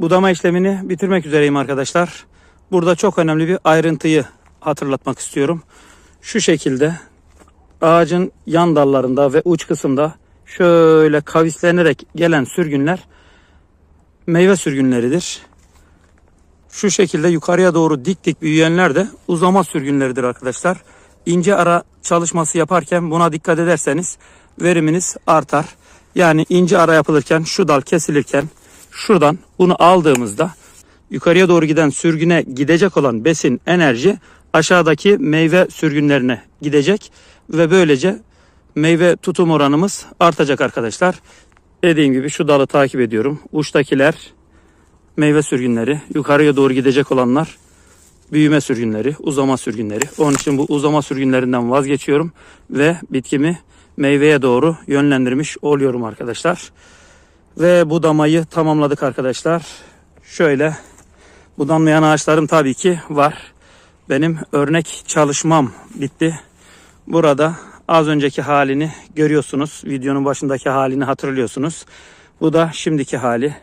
budama işlemini bitirmek üzereyim arkadaşlar. Burada çok önemli bir ayrıntıyı hatırlatmak istiyorum. Şu şekilde ağacın yan dallarında ve uç kısımda şöyle kavislenerek gelen sürgünler meyve sürgünleridir. Şu şekilde yukarıya doğru dik dik büyüyenler de uzama sürgünleridir arkadaşlar. İnce ara çalışması yaparken buna dikkat ederseniz veriminiz artar. Yani ince ara yapılırken şu dal kesilirken şuradan bunu aldığımızda yukarıya doğru giden sürgüne gidecek olan besin enerji aşağıdaki meyve sürgünlerine gidecek ve böylece meyve tutum oranımız artacak arkadaşlar. Dediğim gibi şu dalı takip ediyorum. Uçtakiler meyve sürgünleri, yukarıya doğru gidecek olanlar büyüme sürgünleri, uzama sürgünleri. Onun için bu uzama sürgünlerinden vazgeçiyorum ve bitkimi meyveye doğru yönlendirmiş oluyorum arkadaşlar. Ve budamayı tamamladık arkadaşlar. Şöyle budanmayan ağaçlarım tabii ki var. Benim örnek çalışmam bitti. Burada az önceki halini görüyorsunuz. Videonun başındaki halini hatırlıyorsunuz. Bu da şimdiki hali.